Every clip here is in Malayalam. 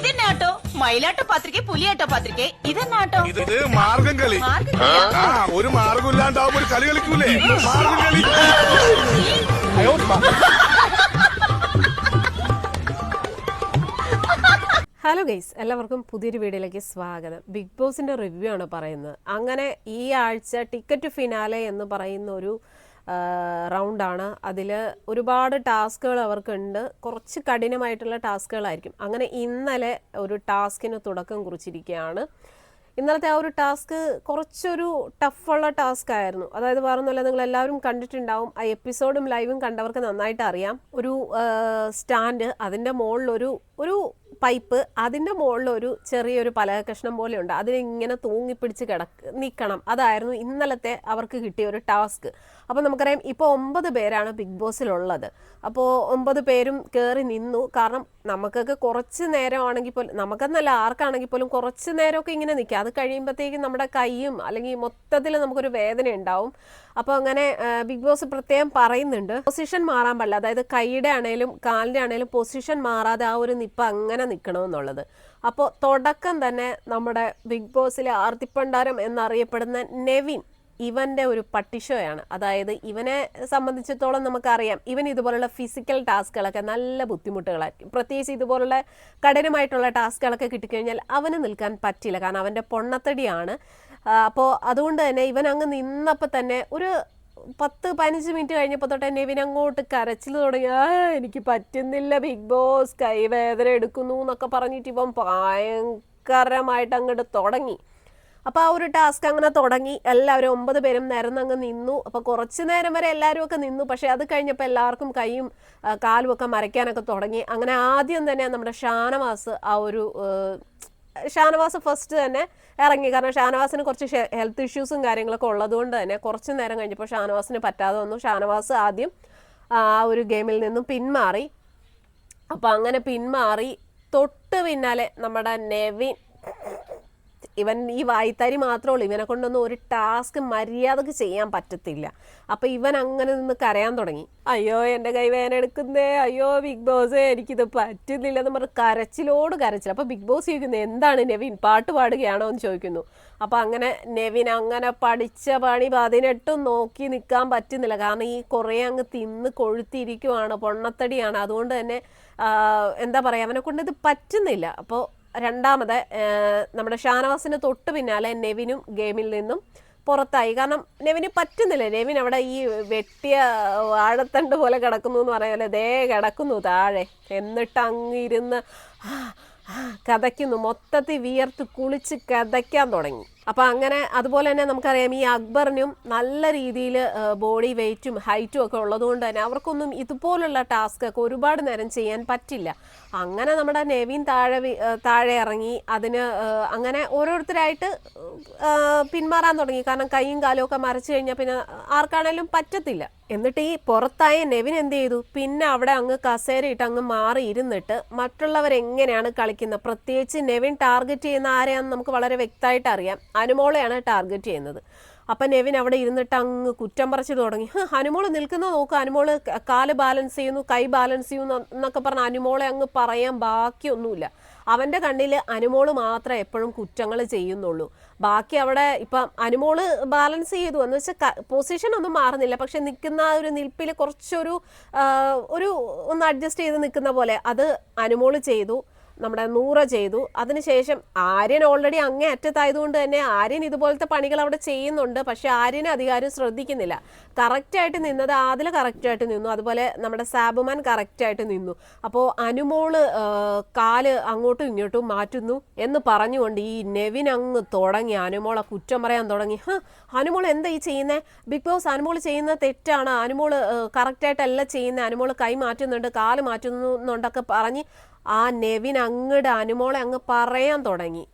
ഇതെന്നാട്ടോ മൈലാട്ട പത്രിക പുലിയാട്ടോ പത്രിക ഇതെന്നാട്ടോ ഇത് ഇത് മാർഗം കളി. ആ ഒരു മാർഗം ഇല്ലാണ്ടാവുമ്പോ ഒരു കളി കളിക്കൂലേ? മാർഗം കളി. ഹലോ ഗൈസ് എല്ലാവർക്കും പുതിയൊരു വീഡിയോയിലേക്ക് സ്വാഗതം. ബിഗ് ബോസിന്റെ റിവ്യൂ ആണ് പറയുന്നത്. അങ്ങനെ ഈ ആഴ്ച ടിക്കറ്റ് ഫിനാലെ എന്ന് പറയുന്ന ഒരു റൗണ്ടാണ്. അതിൽ ഒരുപാട് ടാസ്കുകൾ അവർക്കുണ്ട്. കുറച്ച് കഠിനമായിട്ടുള്ള ടാസ്കുകളായിരിക്കും. അങ്ങനെ ഇന്നലെ ഒരു ടാസ്കിന് തുടക്കം കുറിച്ചിരിക്കുകയാണ്. ഇന്നലത്തെ ആ ഒരു ടാസ്ക് കുറച്ചൊരു ടഫുള്ള ടാസ്ക് ആയിരുന്നു അതായത് ഒന്നുമല്ല നിങ്ങൾ എല്ലാവരും കണ്ടിട്ടുണ്ടാവും. ആ എപ്പിസോഡും ലൈവും കണ്ടവർക്ക് നന്നായിട്ട് അറിയാം. ഒരു സ്റ്റാൻഡ് അതിന്റെ മുകളിലൊരു ഒരു പൈപ്പ് അതിന്റെ മുകളിൽ ഒരു ചെറിയൊരു പലക കഷ്ണം പോലെയുണ്ട്. അതിനിങ്ങനെ തൂങ്ങിപ്പിടിച്ച് കിടക്ക് നിൽക്കണം അതായിരുന്നു ഇന്നലത്തെ അവർക്ക് കിട്ടിയ ഒരു ടാസ്ക്. അപ്പോൾ നമുക്കറിയാം ഇപ്പോൾ ഒമ്പത് പേരാണ് ബിഗ് ബോസിലുള്ളത്. അപ്പോൾ ഒമ്പത് പേരും കയറി നിന്നു. കാരണം നമുക്കൊക്കെ കുറച്ച് നേരമാണെങ്കിൽ പോലും നമുക്കെന്നല്ല ആർക്കാണെങ്കിൽ പോലും കുറച്ച് നേരമൊക്കെ ഇങ്ങനെ നിൽക്കുക. അത് കഴിയുമ്പോഴത്തേക്കും നമ്മുടെ കൈയും അല്ലെങ്കിൽ മൊത്തത്തിൽ നമുക്കൊരു വേദന ഉണ്ടാവും. അപ്പോൾ അങ്ങനെ ബിഗ് ബോസ് പ്രത്യേകം പറയുന്നുണ്ട്. പൊസിഷൻ മാറാൻ പാടില്ല. അതായത് കൈയുടെ ആണേലും കാലിന്റെ ആണേലും പൊസിഷൻ മാറാതെ ആ ഒരു നിപ്പ് അങ്ങനെ നിൽക്കണമെന്നുള്ളത്. അപ്പോൾ തുടക്കം തന്നെ നമ്മുടെ ബിഗ് ബോസിലെ ആർത്തിപ്പണ്ടാരം എന്നറിയപ്പെടുന്ന നെവിൻ ഇവന്റെ ഒരു പട്ടിഷോയാണ്. അതായത് ഇവനെ സംബന്ധിച്ചിടത്തോളം നമുക്കറിയാം ഇവൻ ഇതുപോലുള്ള ഫിസിക്കൽ ടാസ്കുകളൊക്കെ നല്ല ബുദ്ധിമുട്ടുകളായിരിക്കും. പ്രത്യേകിച്ച് ഇതുപോലുള്ള കഠിനമായിട്ടുള്ള ടാസ്കുകളൊക്കെ കിട്ടിക്കഴിഞ്ഞാൽ അവന് നിൽക്കാൻ പറ്റില്ല കാരണം അവന്റെ പൊണ്ണത്തടിയാണ്. അപ്പോൾ അതുകൊണ്ട് തന്നെ ഇവൻ അങ്ങ് നിന്നപ്പോൾ തന്നെ ഒരു പത്ത് പതിനഞ്ച് മിനിറ്റ് കഴിഞ്ഞപ്പോൾ തൊട്ട് ഇവൻ അങ്ങോട്ട് കരച്ചിൽ തുടങ്ങി. ആ എനിക്ക് പറ്റുന്നില്ല ബിഗ് ബോസ് കൈവേദന എടുക്കുന്നു എന്നൊക്കെ പറഞ്ഞിട്ട് ഇപ്പം ഭയങ്കരമായിട്ട് അങ്ങോട്ട് തുടങ്ങി. അപ്പോൾ ആ ഒരു ടാസ്ക് അങ്ങനെ തുടങ്ങി. എല്ലാവരും ഒമ്പത് പേരും നിരന്നങ്ങ് നിന്നു. അപ്പോൾ കുറച്ച് നേരം വരെ എല്ലാവരും ഒക്കെ നിന്നു. പക്ഷേ അത് കഴിഞ്ഞപ്പോൾ എല്ലാവർക്കും കൈയും കാലും ഒക്കെ മരയ്ക്കാനൊക്കെ തുടങ്ങി. അങ്ങനെ ആദ്യം തന്നെ നമ്മുടെ ഷാനവാസ് ആ ഒരു ഷാനവാസ് ഫസ്റ്റ് തന്നെ ഇറങ്ങി. കാരണം ഷാനവാസിന് കുറച്ച് ഹെൽത്ത് ഇഷ്യൂസും കാര്യങ്ങളൊക്കെ ഉള്ളതുകൊണ്ട് തന്നെ കുറച്ച് നേരം കഴിഞ്ഞപ്പോൾ ഷാനവാസിന് പറ്റാതെ വന്നു. ഷാനവാസ് ആദ്യം ആ ഒരു ഗെയിമിൽ നിന്നും പിന്മാറി. അപ്പോൾ അങ്ങനെ പിന്മാറി. തൊട്ട് പിന്നാലെ നമ്മുടെ നെവിൻ ഇവൻ ഈ വായിത്താരി മാത്രമേ ഉള്ളൂ. ഇവനെ കൊണ്ടൊന്നും ഒരു ടാസ്ക് മര്യാദയ്ക്ക് ചെയ്യാൻ പറ്റത്തില്ല. അപ്പൊ ഇവൻ അങ്ങനെ നിന്ന് കരയാൻ തുടങ്ങി. അയ്യോ എന്റെ കൈ വേന എടുക്കുന്നേ. അയ്യോ ബിഗ് ബോസ് എനിക്കിത് പറ്റുന്നില്ല എന്ന് പറഞ്ഞ് കരച്ചിലോട് കരച്ചിൽ അപ്പൊ ബിഗ് ബോസ് ചോദിക്കുന്നത് എന്താണ് നെവിൻ? പാട്ട് പാടുകയാണോ? എന്ന് ചോദിക്കുന്നു. അപ്പൊ അങ്ങനെ നെവിൻ അങ്ങനെ പഠിച്ച പണി പതിനെട്ടും നോക്കി നിൽക്കാൻ പറ്റുന്നില്ല. കാരണം ഈ കുറേ അങ്ങ് തിന്ന് കൊഴുത്തിരിക്കുവാണ് പൊണ്ണത്തടിയാണ്. അതുകൊണ്ട് തന്നെ എന്താ പറയാ അവനെ കൊണ്ട് ഇത് പറ്റുന്നില്ല. അപ്പോൾ രണ്ടാമത് നമ്മുടെ ഷാനവാസിന് തൊട്ട് പിന്നാലെ നെവിനും ഗെയിമിൽ നിന്നും പുറത്തായി. കാരണം നെവിന് പറ്റുന്നില്ല. നെവിൻ അവിടെ ഈ വെട്ടിയ വാഴത്തണ്ട് പോലെ കിടക്കുന്നു എന്ന് പറയാമല്ലോ ദേ കിടക്കുന്നു താഴെ. എന്നിട്ട് അങ്ങിരുന്ന് കഥയ്ക്കുന്നു മൊത്തത്തിൽ വിയർത്ത് കുളിച്ച് കഥയ്ക്കാൻ തുടങ്ങി. അപ്പം അങ്ങനെ അതുപോലെ തന്നെ നമുക്കറിയാം ഈ അക്ബറിനും നല്ല രീതിയിൽ ബോഡി വെയ്റ്റും ഹൈറ്റും ഒക്കെ ഉള്ളതുകൊണ്ട് തന്നെ അവർക്കൊന്നും ഇതുപോലുള്ള ടാസ്ക് ഒക്കെ ഒരുപാട് നേരം ചെയ്യാൻ പറ്റില്ല. അങ്ങനെ നമ്മുടെ നെവിൻ താഴെ താഴെ ഇറങ്ങി. അതിന് അങ്ങനെ ഓരോരുത്തരായിട്ട് പിന്മാറാൻ തുടങ്ങി. കാരണം കൈയും കാലും ഒക്കെ മരച്ചു കഴിഞ്ഞാൽ പിന്നെ ആർക്കാണേലും പറ്റത്തില്ല. എന്നിട്ട് ഈ പുറത്തായ നെവിൻ എന്ത് ചെയ്തു? പിന്നെ അവിടെ അങ്ങ് കസേരയിട്ട് അങ്ങ് മാറി ഇരുന്നിട്ട് മറ്റുള്ളവർ എങ്ങനെയാണ് കളിക്കുന്നത്? പ്രത്യേകിച്ച് നെവിൻ ടാർഗറ്റ് ചെയ്യുന്ന ആരെയാണെന്ന് നമുക്ക് വളരെ വ്യക്തമായിട്ട് അറിയാം. അനുമോളെയാണ് ടാർഗറ്റ് ചെയ്യുന്നത്. അപ്പം നെവിൻ അവിടെ ഇരുന്നിട്ട് അങ്ങ് കുറ്റം പറിച്ചു തുടങ്ങി. "ഹ്, അനുമോൾ നിൽക്കുന്ന നോക്കുക അനുമോൾ കാൽ ബാലൻസ് ചെയ്യുന്നു കൈ ബാലൻസ് ചെയ്യുന്നു എന്നൊക്കെ പറഞ്ഞ് അനുമോളെ അങ്ങ് പറയാൻ ബാക്കിയൊന്നുമില്ല. അവന്റെ കണ്ണിൽ അനുമോൾ മാത്രമേ എപ്പോഴും കുറ്റങ്ങൾ ചെയ്യുന്നുള്ളൂ. ബാക്കി അവിടെ ഇപ്പം അനുമോൾ ബാലൻസ് ചെയ്തു. എന്ന് വെച്ചാൽ പൊസിഷൻ ഒന്നും മാറുന്നില്ല. പക്ഷെ നിൽക്കുന്ന ഒരു നിൽപ്പിൽ കുറച്ചൊരു ഒരു ഒന്ന് അഡ്ജസ്റ്റ് ചെയ്ത് നിൽക്കുന്ന പോലെ അത് അനുമോൾ ചെയ്തു. നമ്മുടെ നൂറ ചെയ്തു. അതിനുശേഷം ആര്യൻ ഓൾറെഡി അങ്ങേ അറ്റത്തായതുകൊണ്ട് തന്നെ ആര്യൻ ഇതുപോലത്തെ പണികൾ അവിടെ ചെയ്യുന്നുണ്ട്. പക്ഷെ ആര്യനെ അധികാരം ശ്രദ്ധിക്കുന്നില്ല. കറക്റ്റായിട്ട് നിന്നത് ആദില കറക്റ്റായിട്ട് നിന്നു. അതുപോലെ നമ്മുടെ സാബുമാൻ കറക്റ്റായിട്ട് നിന്നു. അപ്പോൾ അനുമോൾ കാൽ അങ്ങോട്ടും ഇങ്ങോട്ടും മാറ്റുന്നു എന്ന് പറഞ്ഞുകൊണ്ട് ഈ നെവിൻ അങ്ങ് തുടങ്ങി. അനുമോളെ കുറ്റം പറയാൻ തുടങ്ങി. അനുമോൾ എന്താ ഈ ചെയ്യുന്നത് ബിഗ് ബോസ് അനുമോൾ ചെയ്യുന്ന തെറ്റാണ്. അനുമോൾ കറക്റ്റായിട്ടല്ല ചെയ്യുന്നത് അനുമോൾ കൈ മാറ്റുന്നുണ്ട് കാൽ മാറ്റുന്നു എന്നുണ്ടൊക്കെ പറഞ്ഞ് ആ നെവിൻ അങ്ങട് അനുമോളെ അങ്ങ് പറയാൻ തുടങ്ങി.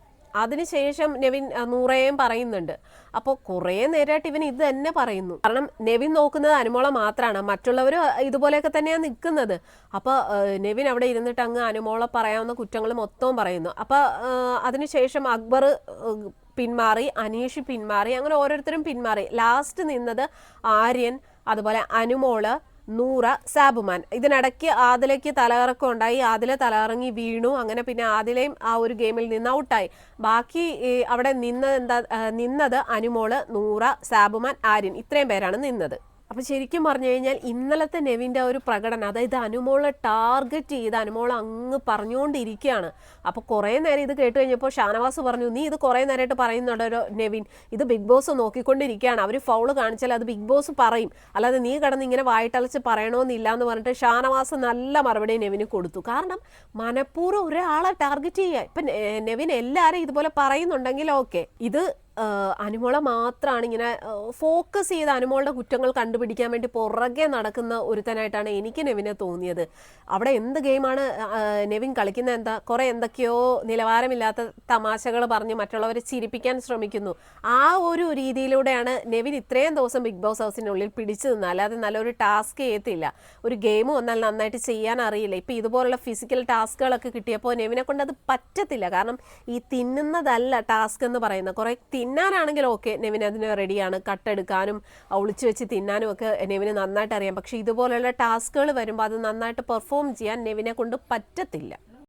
അതിനുശേഷം നെവിൻ നൂറേയും പറയുന്നുണ്ട്. അപ്പോൾ കുറേ നേരമായിട്ട് ഇവൻ ഇത് തന്നെ പറയുന്നു. കാരണം നെവിൻ നോക്കുന്നത് അനുമോളെ മാത്രമാണ് മറ്റുള്ളവർ ഇതുപോലെയൊക്കെ തന്നെയാണ് നിൽക്കുന്നത് അപ്പോൾ നെവിൻ അവിടെ ഇരുന്നിട്ട് അങ്ങ് അനുമോളെ പറയാവുന്ന കുറ്റങ്ങൾ മൊത്തവും പറയുന്നു. അപ്പോൾ അതിനുശേഷം അക്ബർ പിന്മാറി അനീഷ് പിന്മാറി അങ്ങനെ ഓരോരുത്തരും പിന്മാറി. ലാസ്റ്റ് നിന്നത് ആര്യൻ അതുപോലെ അനുമോൾ നൂറ സാബുമാൻ. ഇതിനിടയ്ക്ക് ആദിലയ്ക്ക് തലകറക്കം ഉണ്ടായി. ആദില തലകറങ്ങി വീണു. അങ്ങനെ പിന്നെ ആദിലയും ആ ഒരു ഗെയിമിൽ നിന്ന് ഔട്ടായി. ബാക്കി അവിടെ നിന്നത് എന്താ നിന്നത് അനുമോൾ നൂറ സാബുമാൻ ആര്യൻ. ഇത്രയും പേരാണ് നിന്നത്. അപ്പൊ ശരിക്കും പറഞ്ഞു കഴിഞ്ഞാൽ ഇന്നലത്തെ നെവിന്റെ ഒരു പ്രകടനം അതായത് അനുമോളെ ടാർഗറ്റ് ചെയ്ത് അനുമോൾ അങ്ങ് പറഞ്ഞുകൊണ്ടിരിക്കുകയാണ്. അപ്പോൾ കുറേ നേരം ഇത് കേട്ട് കഴിഞ്ഞപ്പോൾ ഷാനവാസ് പറഞ്ഞു നീ ഇത് കുറേ നേരമായിട്ട് പറയുന്നുണ്ടല്ലോ നെവിൻ? ഇത് ബിഗ് ബോസ് നോക്കിക്കൊണ്ടിരിക്കുകയാണ്. അവർ ഫൗൾ കാണിച്ചാൽ അത് ബിഗ് ബോസ് പറയും. അല്ലാതെ നീ കടന്ന് ഇങ്ങനെ വായിട്ടലച്ച് പറയണമെന്നില്ല എന്ന് പറഞ്ഞിട്ട് ഷാനവാസ് നല്ല മറുപടി നെവിന് കൊടുത്തു. കാരണം മനഃപൂർവം ഒരാളെ ടാർഗറ്റ് ചെയ്യുക. ഇപ്പം നെവിൻ എല്ലാവരും ഇതുപോലെ പറയുന്നുണ്ടെങ്കിൽ ഓക്കെ. ഇത് അനുമോളെ മാത്രമാണ് ഇങ്ങനെ ഫോക്കസ് ചെയ്ത് അനുമോളുടെ കുറ്റങ്ങൾ കണ്ടുപിടിക്കാൻ വേണ്ടി പുറകെ നടക്കുന്ന ഒരുത്തനായിട്ടാണ് എനിക്ക് നെവിനെ തോന്നിയത്. അവിടെ എന്ത് ഗെയിമാണ് നെവിൻ കളിക്കുന്നത് എന്താ കുറെ എന്തൊക്കെയോ നിലവാരമില്ലാത്ത തമാശകൾ പറഞ്ഞ് മറ്റുള്ളവരെ ചിരിപ്പിക്കാൻ ശ്രമിക്കുന്നു. ആ ഒരു രീതിയിലൂടെയാണ് നെവിൻ ഇത്രയും ദിവസം ബിഗ് ബോസ് ഹൗസിനുള്ളിൽ പിടിച്ചു നിന്നത്. അല്ലാതെ നല്ലൊരു ടാസ്ക് ചെയ്യത്തില്ല. ഒരു ഗെയിം വന്നാൽ നന്നായിട്ട് ചെയ്യാൻ അറിയില്ല. ഇപ്പം ഇതുപോലുള്ള ഫിസിക്കൽ ടാസ്കുകളൊക്കെ കിട്ടിയപ്പോൾ നെവിനെ കൊണ്ട് അത് പറ്റത്തില്ല. കാരണം ഈ തിന്നുന്നതല്ല ടാസ്ക് എന്ന് പറയുന്നത്. കുറെ തിന്നാനാണെങ്കിൽ ഓക്കെ നെവിൻ അതിന് റെഡിയാണ്. കട്ടെടുക്കാനും ഒളിച്ചു വെച്ച് തിന്നാനും ഒക്കെ നെവിന് നന്നായിട്ട് അറിയാം പക്ഷെ ഇതുപോലെയുള്ള ടാസ്കുകൾ വരുമ്പോൾ അത് നന്നായിട്ട് പെർഫോം ചെയ്യാൻ നെവിനെ കൊണ്ട് പറ്റത്തില്ല.